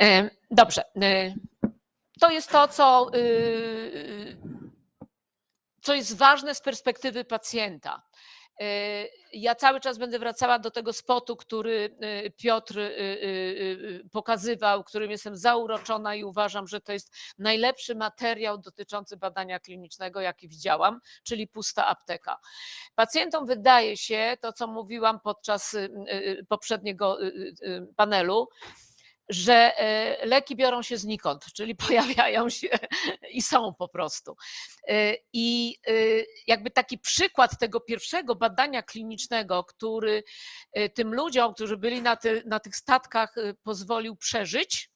E, Dobrze. e, To jest to, co, y, co jest ważne z perspektywy pacjenta. E, Ja cały czas będę wracała do tego spotu, który Piotr y, y, pokazywał, którym jestem zauroczona i uważam, że to jest najlepszy materiał dotyczący badania klinicznego, jaki widziałam, czyli pusta apteka. Pacjentom wydaje się, to co mówiłam podczas poprzedniego panelu, że e, leki biorą się znikąd, czyli pojawiają się i są po prostu. E, I e, jakby taki przykład tego pierwszego badania klinicznego, który tym ludziom, którzy byli na, ty, na tych statkach, pozwolił przeżyć,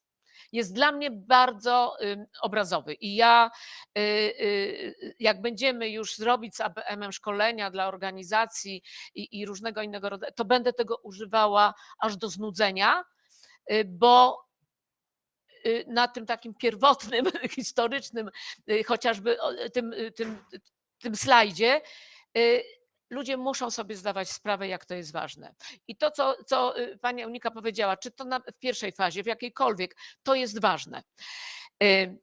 jest dla mnie bardzo obrazowy. I ja, jak będziemy już zrobić z ABM-em szkolenia dla organizacji i, i różnego innego rodzaju, to będę tego używała aż do znudzenia, bo y, na tym takim pierwotnym, historycznym, y, chociażby tym, y, tym, tym slajdzie, y, ludzie muszą sobie zdawać sprawę, jak to jest ważne. I to, co, co y, pani Unika powiedziała, czy to na, w pierwszej fazie, w jakiejkolwiek, to jest ważne. Y,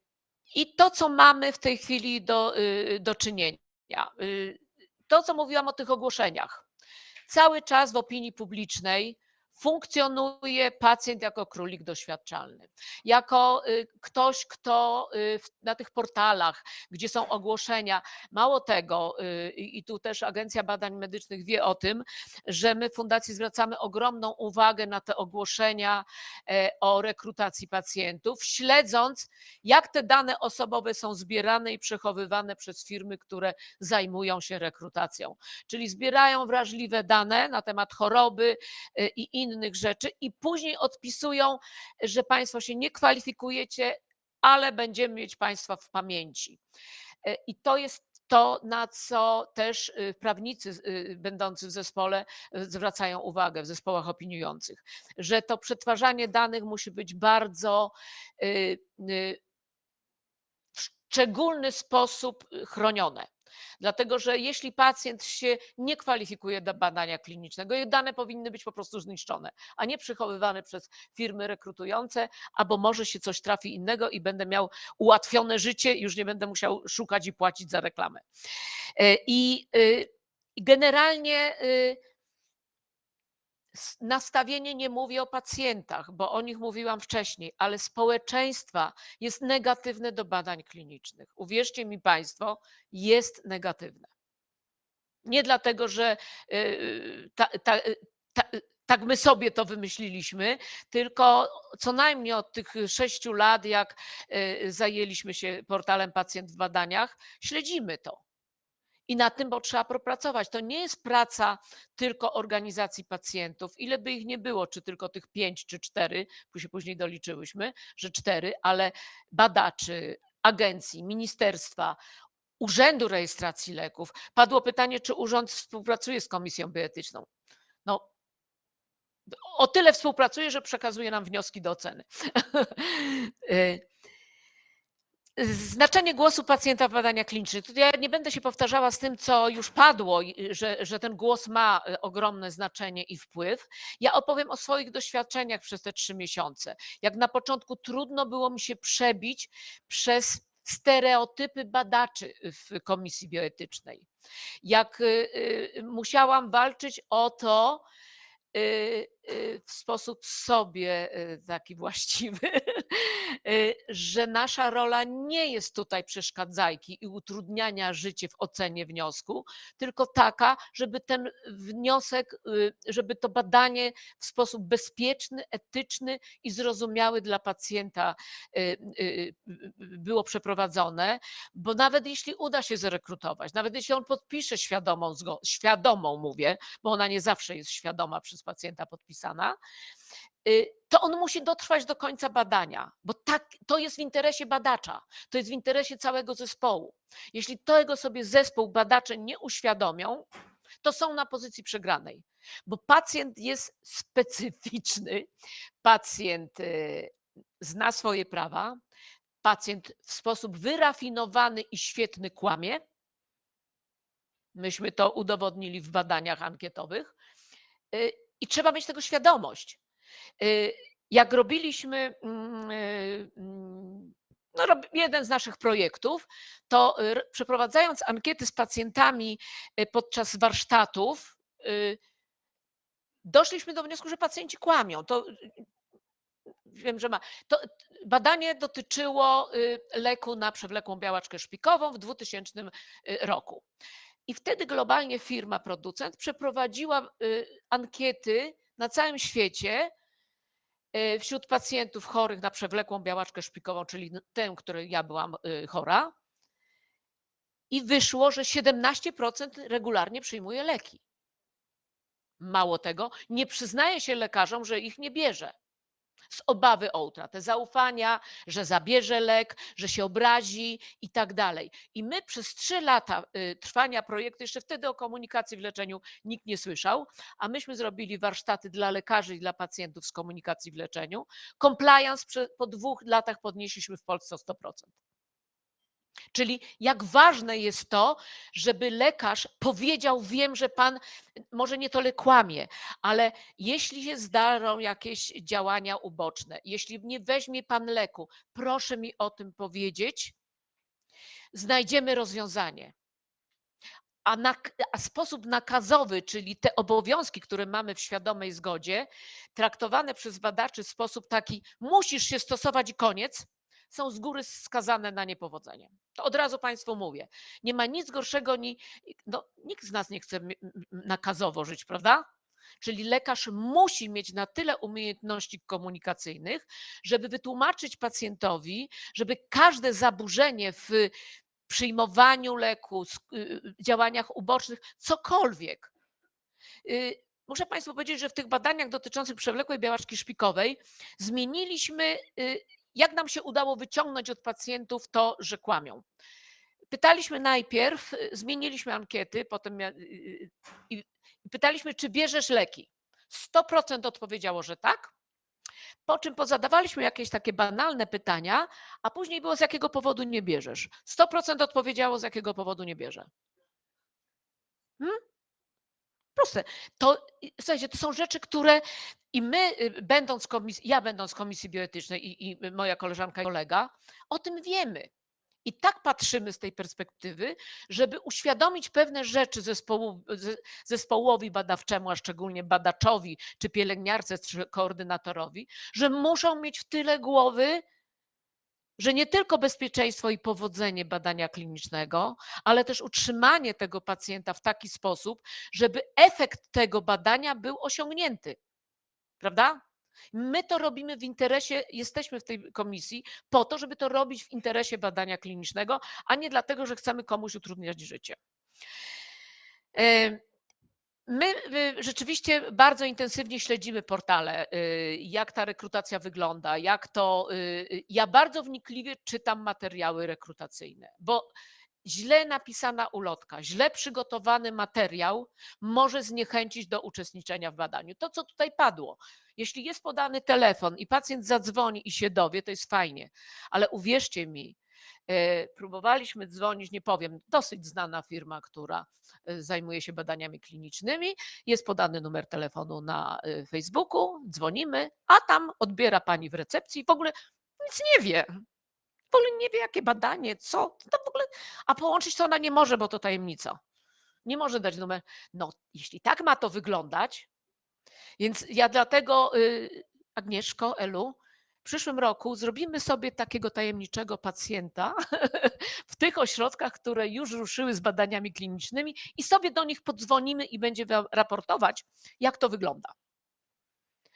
I to, co mamy w tej chwili do, y, do czynienia, y, to, co mówiłam o tych ogłoszeniach. Cały czas w opinii publicznej funkcjonuje pacjent jako królik doświadczalny, jako y, ktoś, kto y, na tych portalach, gdzie są ogłoszenia, mało tego, y, i tu też Agencja Badań Medycznych wie o tym, że my w Fundacji zwracamy ogromną uwagę na te ogłoszenia e, o rekrutacji pacjentów, śledząc, jak te dane osobowe są zbierane i przechowywane przez firmy, które zajmują się rekrutacją. Czyli zbierają wrażliwe dane na temat choroby i innych rzeczy i później odpisują, że Państwo się nie kwalifikujecie, ale będziemy mieć Państwa w pamięci. E, I to jest to, na co też y, prawnicy y, będący w zespole y, zwracają uwagę, w zespołach opiniujących, że to przetwarzanie danych musi być bardzo w szczególny sposób chronione. Dlatego, że jeśli pacjent się nie kwalifikuje do badania klinicznego, jego dane powinny być po prostu zniszczone, a nie przechowywane przez firmy rekrutujące, albo może się coś trafi innego i będę miał ułatwione życie, już nie będę musiał szukać i płacić za reklamę. E, I y, i generalnie y, nastawienie nie mówię o pacjentach, bo o nich mówiłam wcześniej, ale społeczeństwa jest negatywne do badań klinicznych. Uwierzcie mi Państwo, jest negatywne. Nie dlatego, że y, ta, ta, y, ta, y, tak my sobie to wymyśliliśmy, tylko co najmniej od tych sześciu lat, jak zajęliśmy się portalem Pacjent w badaniach, śledzimy to. I na tym, bo trzeba popracować. To nie jest praca tylko organizacji pacjentów. Ile by ich nie było, czy tylko tych pięć, czy cztery, bo się później doliczyłyśmy, że cztery, ale badaczy, agencji, ministerstwa, Urzędu Rejestracji Leków. Padło pytanie, czy urząd współpracuje z Komisją Bioetyczną. No, o tyle współpracuje, że przekazuje nam wnioski do oceny. Znaczenie głosu pacjenta w badaniach klinicznych. Tutaj ja nie będę się powtarzała z tym, co już padło, że, że ten głos ma e, ogromne znaczenie i wpływ. Ja opowiem o swoich doświadczeniach przez te trzy miesiące. Jak na początku trudno było mi się przebić przez stereotypy badaczy w komisji bioetycznej. Jak y, y, musiałam walczyć o to, y, w sposób sobie y, taki właściwy, y, że nasza rola nie jest tutaj przeszkadzajki i utrudniania życia w ocenie wniosku, tylko taka, żeby ten wniosek, y, żeby to badanie w sposób bezpieczny, etyczny i zrozumiały dla pacjenta y, y, y, było przeprowadzone, bo nawet jeśli uda się zrekrutować, nawet jeśli on podpisze świadomą, świadomą mówię, bo ona nie zawsze jest świadoma przez pacjenta podpisana, y, to on musi dotrwać do końca badania, bo tak, to jest w interesie badacza, to jest w interesie całego zespołu. Jeśli tego sobie zespół badacze nie uświadomią, to są na pozycji przegranej, bo pacjent jest specyficzny, pacjent y, zna swoje prawa, pacjent w sposób wyrafinowany i świetny kłamie. Myśmy to udowodnili w badaniach ankietowych y, i trzeba mieć tego świadomość. Y, Jak robiliśmy mm, yy, mm, no, jeden z naszych projektów, to y, przeprowadzając ankiety z pacjentami y, podczas warsztatów, y, doszliśmy do wniosku, że pacjenci kłamią. To y, wiem, że ma. To y, badanie dotyczyło y, leku na przewlekłą białaczkę szpikową w 2000 y, roku. I wtedy globalnie firma producent przeprowadziła y, ankiety na całym świecie y, wśród pacjentów chorych na przewlekłą białaczkę szpikową, czyli tę, której ja byłam y, chora. I wyszło, że 17% regularnie przyjmuje leki. Mało tego, nie przyznaje się lekarzom, że ich nie bierze. Z obawy o utratę zaufania, że zabierze lek, że się obrazi i tak dalej. I my przez trzy lata y, trwania projektu, jeszcze wtedy o komunikacji w leczeniu nikt nie słyszał, a myśmy zrobili warsztaty dla lekarzy i dla pacjentów z komunikacji w leczeniu. Compliance po dwóch latach podnieśliśmy w Polsce o 100%. Czyli jak ważne jest to, żeby lekarz powiedział: Wiem, że pan może nie tyle kłamie, ale jeśli się zdarzą jakieś działania uboczne, jeśli nie weźmie pan leku, proszę mi o tym powiedzieć, znajdziemy rozwiązanie. A, nak- a sposób nakazowy, czyli te obowiązki, które mamy w świadomej zgodzie, traktowane przez badaczy w sposób taki: musisz się stosować i koniec, są z góry skazane na niepowodzenie. To od razu Państwu mówię. Nie ma nic gorszego, ni, no, nikt z nas nie chce nakazowo żyć, prawda? Czyli lekarz musi mieć na tyle umiejętności komunikacyjnych, żeby wytłumaczyć pacjentowi, żeby każde zaburzenie w przyjmowaniu leku, sk- y, działaniach ubocznych, cokolwiek. Y, Muszę Państwu powiedzieć, że w tych badaniach dotyczących przewlekłej białaczki szpikowej zmieniliśmy, y, jak nam się udało wyciągnąć od pacjentów to, że kłamią. Pytaliśmy najpierw, y, zmieniliśmy ankiety, potem y, y, i pytaliśmy, czy bierzesz leki. 100% odpowiedziało, że tak. Po czym pozadawaliśmy jakieś takie banalne pytania, a później było z jakiego powodu nie bierzesz. 100% odpowiedziało, z jakiego powodu nie bierze. Hmm? Proste. To, słuchajcie, to są rzeczy, które i my, y, będąc komisji, ja będąc komisji bioetycznej i, i moja koleżanka i kolega, o tym wiemy. I tak patrzymy z tej perspektywy, żeby uświadomić pewne rzeczy zespołu, ze- zespołowi badawczemu, a szczególnie badaczowi, czy pielęgniarce, czy koordynatorowi, że muszą mieć w tyle głowy, że nie tylko bezpieczeństwo i powodzenie badania klinicznego, ale też utrzymanie tego pacjenta w taki sposób, żeby efekt tego badania był osiągnięty. Prawda? My to robimy w interesie, jesteśmy w tej komisji po to, żeby to robić w interesie badania klinicznego, a nie dlatego, że chcemy komuś utrudniać życie. My rzeczywiście bardzo intensywnie śledzimy portale, y, jak ta rekrutacja wygląda, jak to. y, y, Ja bardzo wnikliwie czytam materiały rekrutacyjne, bo źle napisana ulotka, źle przygotowany materiał może zniechęcić do uczestniczenia w badaniu. To, co tutaj padło. Jeśli jest podany telefon i pacjent zadzwoni i się dowie, to jest fajnie, ale uwierzcie mi, e, próbowaliśmy dzwonić, nie powiem, dosyć znana firma, która e, zajmuje się badaniami klinicznymi. Jest podany numer telefonu na e, Facebooku, dzwonimy, a tam odbiera pani w recepcji i w ogóle nic nie wie. W ogóle nie wie, jakie badanie, co. To w ogóle, a połączyć to ona nie może, bo to tajemnica. Nie może dać numer. No, jeśli tak ma to wyglądać, więc ja dlatego, y, Agnieszko, Elu, w przyszłym roku zrobimy sobie takiego tajemniczego pacjenta w tych ośrodkach, które już ruszyły z badaniami klinicznymi i sobie do nich podzwonimy i będzie raportować, jak to wygląda.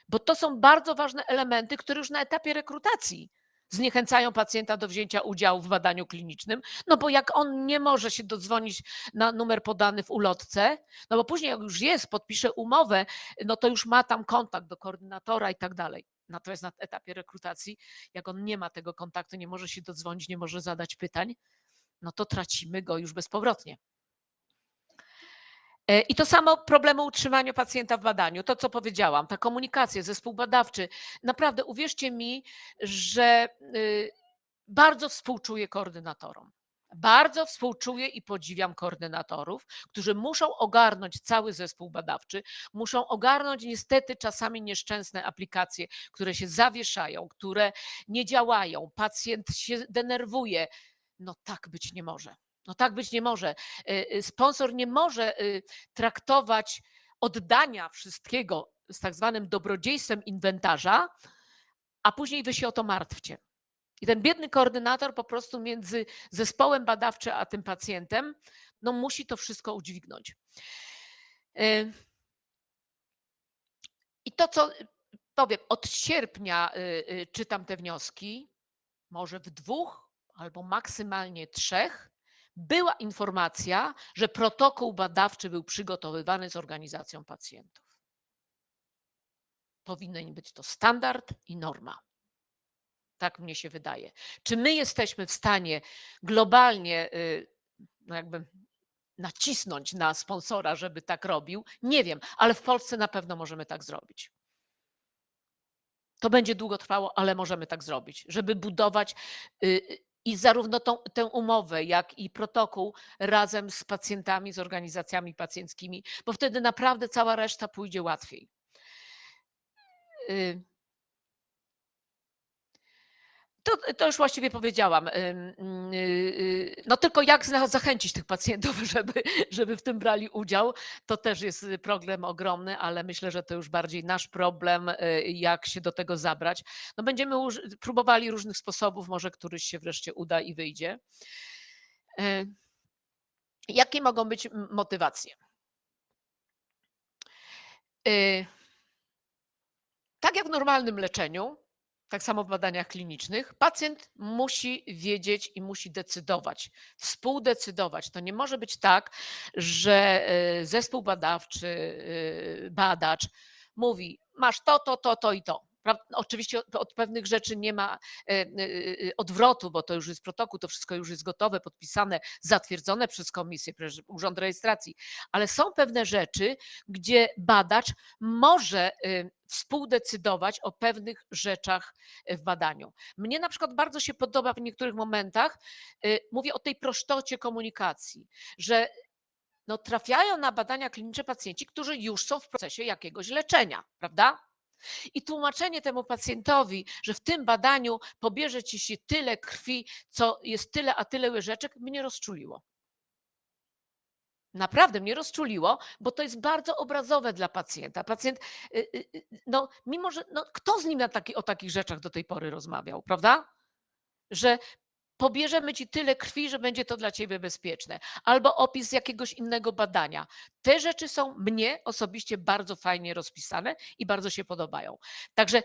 Bo to są bardzo ważne elementy, które już na etapie rekrutacji zniechęcają pacjenta do wzięcia udziału w badaniu klinicznym, no bo jak on nie może się dodzwonić na numer podany w ulotce, no bo później jak już jest, podpisze umowę, no to już ma tam kontakt do koordynatora i tak dalej. Natomiast na etapie rekrutacji, jak on nie ma tego kontaktu, nie może się dodzwonić, nie może zadać pytań, no to tracimy go już bezpowrotnie. E, I to samo problemu utrzymania pacjenta w badaniu. To, co powiedziałam, ta komunikacja, zespół badawczy. Naprawdę uwierzcie mi, że y, bardzo współczuję koordynatorom. Bardzo współczuję i podziwiam koordynatorów, którzy muszą ogarnąć cały zespół badawczy, muszą ogarnąć niestety czasami nieszczęsne aplikacje, które się zawieszają, które nie działają, pacjent się denerwuje. No tak być nie może. No tak być nie może. Y, y, Sponsor nie może y, traktować oddania wszystkiego z tak zwanym dobrodziejstwem inwentarza, a później wy się o to martwcie. I ten biedny koordynator po prostu między zespołem badawczym a tym pacjentem, no musi to wszystko udźwignąć. I to, co powiem, od sierpnia czytam te wnioski, może w dwóch albo maksymalnie trzech, była informacja, że protokół badawczy był przygotowywany z organizacją pacjentów. Powinien być to standard i norma. Tak mnie się wydaje. Czy my jesteśmy w stanie globalnie y, no jakby nacisnąć na sponsora, żeby tak robił? Nie wiem, ale w Polsce na pewno możemy tak zrobić. To będzie długo trwało, ale możemy tak zrobić, żeby budować y, y, i zarówno tą, tę umowę, jak i protokół razem z pacjentami, z organizacjami pacjenckimi, bo wtedy naprawdę cała reszta pójdzie łatwiej. Y, To, to już właściwie powiedziałam. Ym, y, y, No tylko jak zachęcić tych pacjentów, żeby, żeby w tym brali udział, to też jest problem ogromny, ale myślę, że to już bardziej nasz problem, y, jak się do tego zabrać. No będziemy próbowali różnych sposobów, może któryś się wreszcie uda i wyjdzie. Y, Jakie mogą być motywacje? Tak jak w normalnym leczeniu, tak samo w badaniach klinicznych, pacjent musi wiedzieć i musi decydować, współdecydować. To nie może być tak, że y, zespół badawczy, y, badacz mówi: Masz to, to, to, to i to. Oczywiście od- pewnych rzeczy nie ma y, odwrotu, bo to już jest protokół, to wszystko już jest gotowe, podpisane, zatwierdzone przez komisję, przez urząd rejestracji, ale są pewne rzeczy, gdzie badacz może współdecydować o pewnych rzeczach y, w badaniu. Mnie na przykład bardzo się podoba w niektórych momentach, y, mówię o tej prostocie komunikacji, że no, trafiają na badania kliniczne pacjenci, którzy już są w procesie jakiegoś leczenia, prawda? I tłumaczenie temu pacjentowi, że w tym badaniu pobierze ci się tyle krwi, co jest tyle, a tyle łyżeczek, mnie rozczuliło. Naprawdę mnie rozczuliło, bo to jest bardzo obrazowe dla pacjenta. Pacjent, y, y, y, no, mimo że no, kto z nim na taki, o takich rzeczach do tej pory rozmawiał, prawda? Że pobierzemy ci tyle krwi, że będzie to dla ciebie bezpieczne, albo opis jakiegoś innego badania. Te rzeczy są mnie osobiście bardzo fajnie rozpisane i bardzo się podobają. Także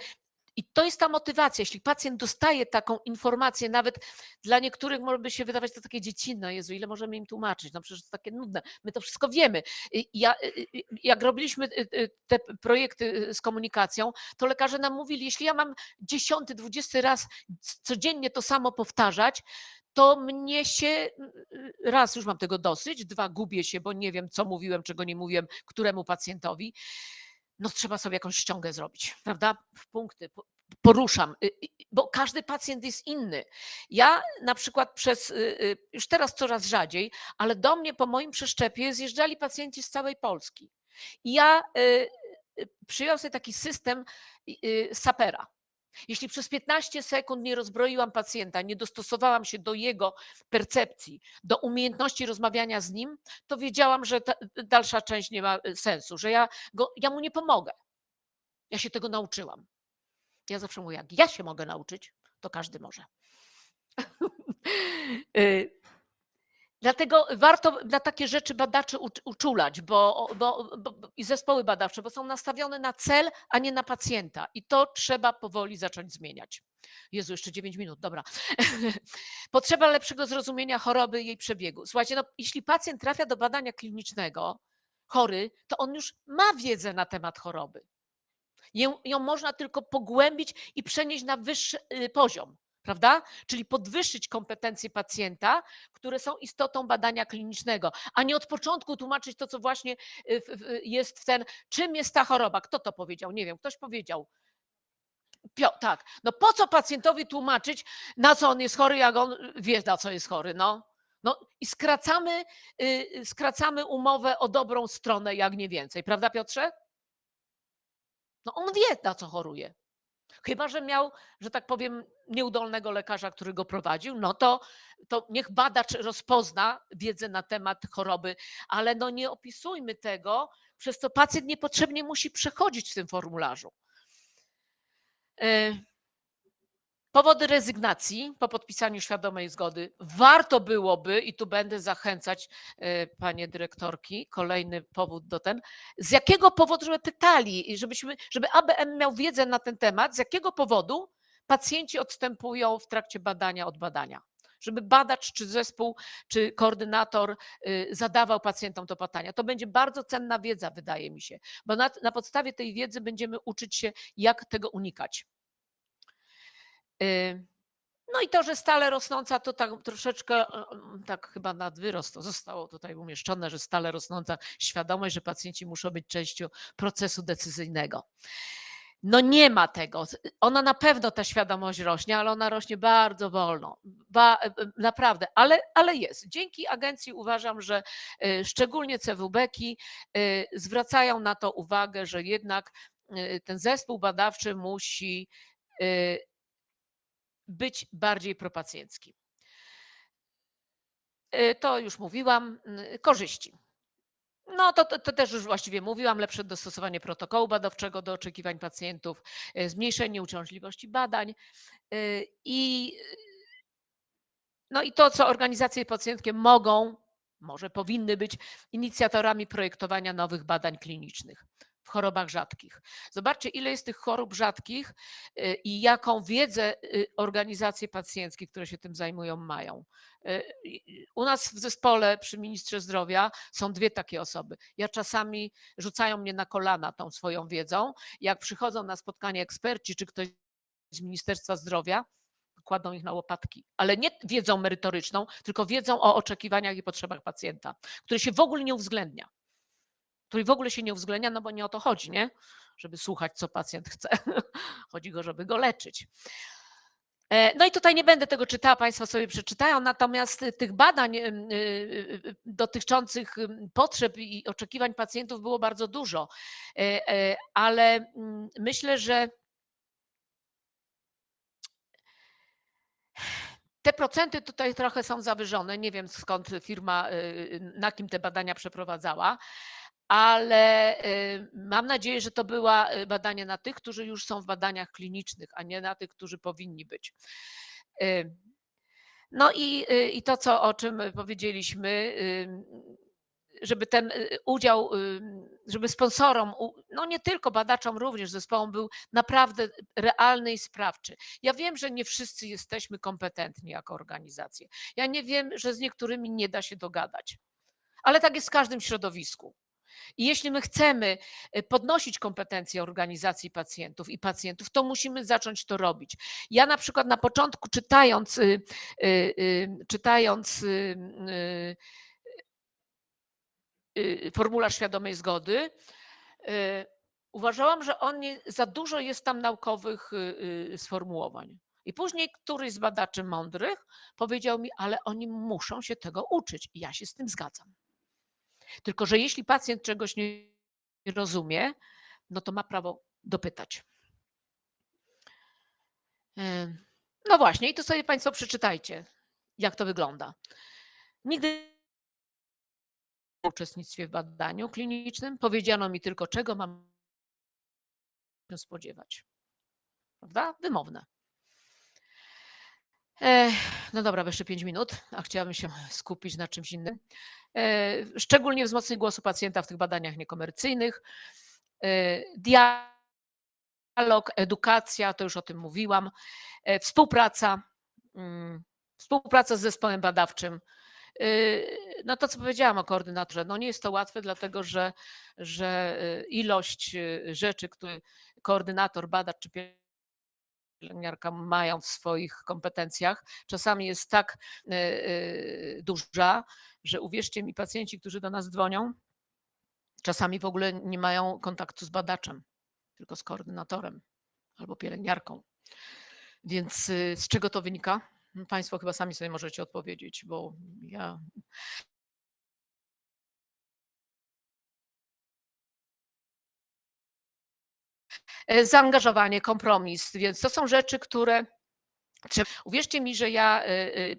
i to jest ta motywacja. Jeśli pacjent dostaje taką informację, nawet dla niektórych może by się wydawać to takie dziecinne, Jezu, ile możemy im tłumaczyć? No przecież to takie nudne. My to wszystko wiemy. Ja, jak robiliśmy y, y, te projekty y, z komunikacją, to lekarze nam mówili, jeśli ja mam dziesiąty, dwudziesty raz codziennie to samo powtarzać, to mnie się raz już mam tego dosyć, dwa gubię się, bo nie wiem, co mówiłem, czego nie mówiłem, któremu pacjentowi. No trzeba sobie jakąś ściągę zrobić, prawda? W punkty po- poruszam, y, y, bo każdy pacjent jest inny. Ja na przykład przez, y, już teraz coraz rzadziej, ale do mnie po moim przeszczepie zjeżdżali pacjenci z całej Polski. I ja przyjąłem sobie taki system sapera. Jeśli przez 15 sekund nie rozbroiłam pacjenta, nie dostosowałam się do jego percepcji, do umiejętności rozmawiania z nim, to wiedziałam, że ta dalsza część nie ma y, sensu, że ja, go, ja mu nie pomogę. Ja się tego nauczyłam. Ja zawsze mówię, jak ja się mogę nauczyć, to każdy może. Dlatego warto na takie rzeczy badaczy ucz- uczulać, bo, bo, bo- i zespoły badawcze, bo są nastawione na cel, a nie na pacjenta. I to trzeba powoli zacząć zmieniać. Jezu, jeszcze 9 minut, dobra. Potrzeba lepszego zrozumienia choroby i jej przebiegu. Słuchajcie, no, jeśli pacjent trafia do badania klinicznego, chory, to on już ma wiedzę na temat choroby. Ją, ją można tylko pogłębić i przenieść na wyższy y, poziom, prawda? Czyli podwyższyć kompetencje pacjenta, które są istotą badania klinicznego, a nie od początku tłumaczyć to, co właśnie y, jest w ten, czym jest ta choroba. Kto to powiedział? Nie wiem, ktoś powiedział. Pio, tak. No po co pacjentowi tłumaczyć, na co on jest chory, jak on wie, na co jest chory, no? No i skracamy, y, skracamy umowę o dobrą stronę, jak nie więcej. Prawda, Piotrze? No on wie, na co choruje. Chyba, że miał, że tak powiem, nieudolnego lekarza, który go prowadził, no to, to niech badacz rozpozna wiedzę na temat choroby, ale no nie opisujmy tego, przez co pacjent niepotrzebnie musi przechodzić w tym formularzu. E, Powody rezygnacji po podpisaniu świadomej zgody. Warto byłoby, i tu będę zachęcać e, panie dyrektorki, kolejny powód do ten, z jakiego powodu, żeby pytali, żebyśmy, żeby ABM miał wiedzę na ten temat, z jakiego powodu pacjenci odstępują w trakcie badania od badania. Żeby badacz, czy zespół, czy koordynator y, zadawał pacjentom to pytania. To będzie bardzo cenna wiedza, wydaje mi się, bo na, na podstawie tej wiedzy będziemy uczyć się, jak tego unikać. Y, No i to, że stale rosnąca, to tak troszeczkę, tak chyba nad wyrost zostało tutaj umieszczone, że stale rosnąca świadomość, że pacjenci muszą być częścią procesu decyzyjnego. No nie ma tego. Ona na pewno ta świadomość rośnie, ale ona rośnie bardzo wolno. Ba, e, e, naprawdę, ale, ale jest. Dzięki agencji uważam, że e, szczególnie CWB-ki e, zwracają na to uwagę, że jednak ten zespół badawczy musi być bardziej propacjencki. Y, To już mówiłam. y, Korzyści. No to, to, to też już właściwie mówiłam. Lepsze dostosowanie protokołu badawczego do oczekiwań pacjentów, y, zmniejszenie uciążliwości badań i no i to, co organizacje pacjentkie mogą, może powinny być inicjatorami projektowania nowych badań klinicznych w chorobach rzadkich. Zobaczcie, ile jest tych chorób rzadkich y, i jaką wiedzę y, organizacje pacjenckie, które się tym zajmują, mają. Y, U nas w zespole przy ministrze zdrowia są dwie takie osoby. Ja czasami rzucają mnie na kolana tą swoją wiedzą. Jak przychodzą na spotkanie eksperci, czy ktoś z Ministerstwa Zdrowia, kładą ich na łopatki, ale nie wiedzą merytoryczną, tylko wiedzą o oczekiwaniach i potrzebach pacjenta, które się w ogóle nie uwzględnia. Której w ogóle się nie uwzględnia, no bo nie o to chodzi, nie? Żeby słuchać, co pacjent chce. Chodzi go, żeby go leczyć. E, No i tutaj nie będę tego czytała, Państwo sobie przeczytają, natomiast y, tych badań y, dotyczących potrzeb i oczekiwań pacjentów było bardzo dużo, E, e, ale mm, myślę, że te procenty tutaj trochę są zawyżone. Nie wiem skąd firma, na kim te badania przeprowadzała, ale y, mam nadzieję, że to była y, badanie na tych, którzy już są w badaniach klinicznych, a nie na tych, którzy powinni być. Y, No i, i to, co, o czym powiedzieliśmy, żeby ten udział, żeby sponsorom, no nie tylko badaczom, również zespołom był naprawdę realny i sprawczy. Ja wiem, że nie wszyscy jesteśmy kompetentni jako organizacje. Ja nie wiem, że z niektórymi nie da się dogadać. Ale tak jest w każdym środowisku. I jeśli my chcemy y, podnosić kompetencje organizacji pacjentów i pacjentów, to musimy zacząć to robić. Ja na przykład na początku czytając, y, y, czytając formularz świadomej zgody, uważałam, że on za dużo jest tam naukowych sformułowań. I później któryś z badaczy mądrych powiedział mi, ale oni muszą się tego uczyć. I ja się z tym zgadzam. Tylko, że jeśli pacjent czegoś nie rozumie, no to ma prawo dopytać. No właśnie, i to sobie Państwo przeczytajcie, jak to wygląda. Nigdy w uczestnictwie w badaniu klinicznym powiedziano mi tylko, czego mam się spodziewać. Prawda? Wymowne. E, No dobra, jeszcze 5 minut, a chciałabym się skupić na czymś innym. E, Szczególnie wzmocnienie głosu pacjenta w tych badaniach niekomercyjnych. E, Dialog, edukacja, to już o tym mówiłam. E, Współpraca, mm, współpraca z zespołem badawczym. No to, co powiedziałam o koordynatorze, no nie jest to łatwe, dlatego że, że y, ilość y, rzeczy, które koordynator, badacz czy pielęgniarka mają w swoich kompetencjach, czasami jest tak y, y, duża, że uwierzcie mi, pacjenci, którzy do nas dzwonią, czasami w ogóle nie mają kontaktu z badaczem, tylko z koordynatorem albo pielęgniarką. Więc y, z czego to wynika? Państwo chyba sami sobie możecie odpowiedzieć, bo ja zaangażowanie, kompromis, więc to są rzeczy, które. Uwierzcie mi, że ja e, e,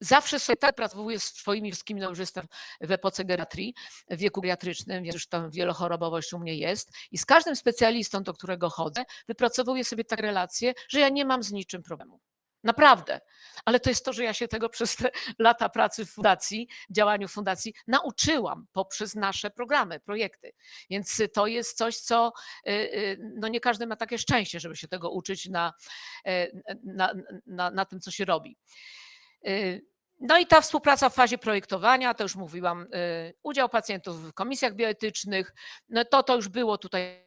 zawsze sobie tak pracowuję z swoimi wszystkimi, no jestem w epoce geriatrii, w wieku geriatrycznym, więc już tam wielochorobowość u mnie jest i z każdym specjalistą, do którego chodzę, wypracowuję sobie tak relacje, że ja nie mam z niczym problemu. Naprawdę. Ale to jest to, że ja się tego przez te lata pracy w fundacji, działaniu fundacji nauczyłam poprzez nasze programy, projekty. Więc to jest coś, co y, y, no nie każdy ma takie szczęście, żeby się tego uczyć na, e, na, na, na tym, co się robi. Y, No i ta współpraca w fazie projektowania, to już mówiłam, y, udział pacjentów w komisjach bioetycznych, no to to już było tutaj.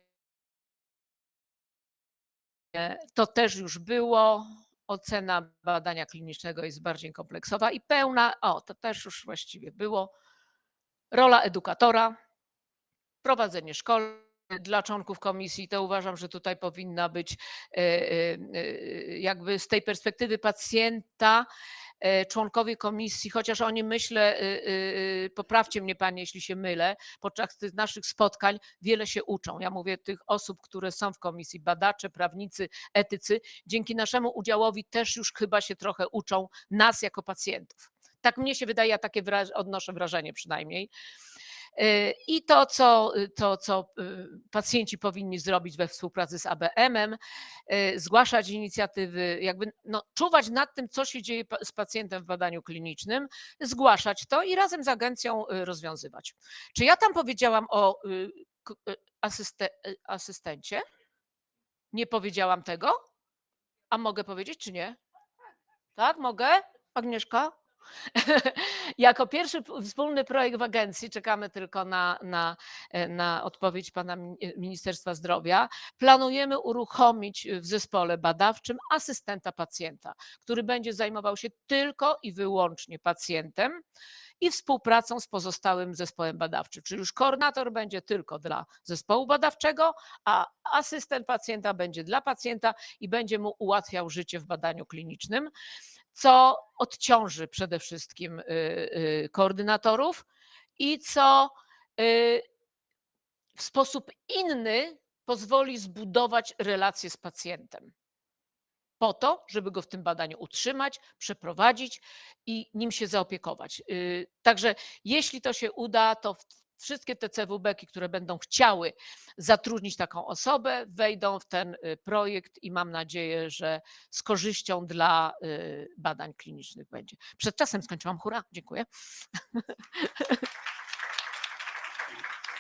To też już było. Ocena badania klinicznego jest bardziej kompleksowa i pełna. O, to też już właściwie było. Rola edukatora, prowadzenie szkoleń dla członków komisji, to uważam, że tutaj powinna być e, e, e, jakby z tej perspektywy pacjenta członkowie komisji, chociaż oni myślę, e, e, poprawcie mnie Panie, jeśli się mylę, podczas tych naszych spotkań wiele się uczą. Ja mówię tych osób, które są w komisji, badacze, prawnicy, etycy, dzięki naszemu udziałowi też już chyba się trochę uczą nas jako pacjentów. Tak mnie się wydaje, ja takie wraż- odnoszę wrażenie przynajmniej. I to co, to, co y, pacjenci powinni zrobić we współpracy z ABM-em, y, zgłaszać inicjatywy, jakby no, czuwać nad tym, co się dzieje z pacjentem w badaniu klinicznym, zgłaszać to i razem z agencją y, rozwiązywać. Czy ja tam powiedziałam o asyste, asystencie? Nie powiedziałam tego? A mogę powiedzieć, czy nie? Tak, mogę? Agnieszka? Jako pierwszy wspólny projekt w agencji, czekamy tylko na, na, e, na odpowiedź pana e, Ministerstwa Zdrowia, planujemy uruchomić w zespole badawczym asystenta pacjenta, który będzie zajmował się tylko i wyłącznie pacjentem i współpracą z pozostałym zespołem badawczym. Czyli już koordynator będzie tylko dla zespołu badawczego, a asystent pacjenta będzie dla pacjenta i będzie mu ułatwiał życie w badaniu klinicznym co odciąży przede wszystkim y, y, koordynatorów i co y, w sposób inny pozwoli zbudować relacje z pacjentem. Po to, żeby go w tym badaniu utrzymać, przeprowadzić i nim się zaopiekować. Także jeśli to się uda, to w- wszystkie te CWB-ki, które będą chciały zatrudnić taką osobę, wejdą w ten y, projekt i mam nadzieję, że z korzyścią dla y, badań klinicznych będzie. Przed czasem skończyłam, hura, dziękuję.